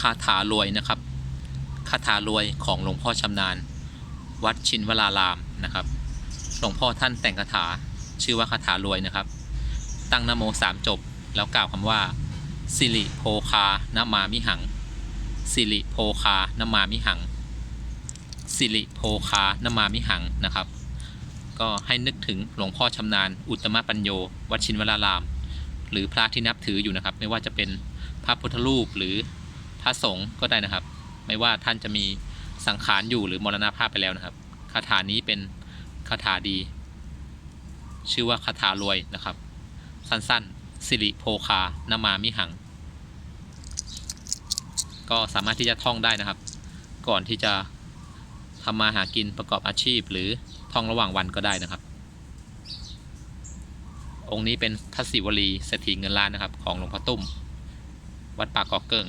คาถารวยนะครับ คาถารวยของหลวงพ่อชำนาญ วัดชินวรารามนะครับ หลวงพ่อท่านแต่งคาถาชื่อว่าคาถารวยนะครับ ตั้งนโมสามจบ แล้วกล่าวคำว่า สิริโภคานามามิหัง สิริโภคานามามิหัง สิริโภคานามามิหังนะครับ ก็ให้นึกถึงหลวงพ่อชำนาญ อุตตมปัญโย วัดชินวราราม หรือพระที่นับถืออยู่นะครับ ไม่ว่าจะเป็นพระพุทธรูปหรือ พระสงฆ์ก็ได้นะครับ ไม่ว่าท่านจะมีสังขารอยู่หรือมรณภาพไปแล้วนะครับคาถานี้เป็นคาถาดี ชื่อว่าคาถารวยนะครับ สั้นๆ สิริโภคานามามิหัง ก็สามารถที่จะท่องได้นะครับ ก่อนที่จะทำมาหากินประกอบอาชีพหรือท่องระหว่างวันก็ได้นะครับ องค์นี้เป็นพระศิวลีเศรษฐีเงินล้านนะครับ ของหลวงพ่อตุ้ม วัดป่ากอกเกิ้ง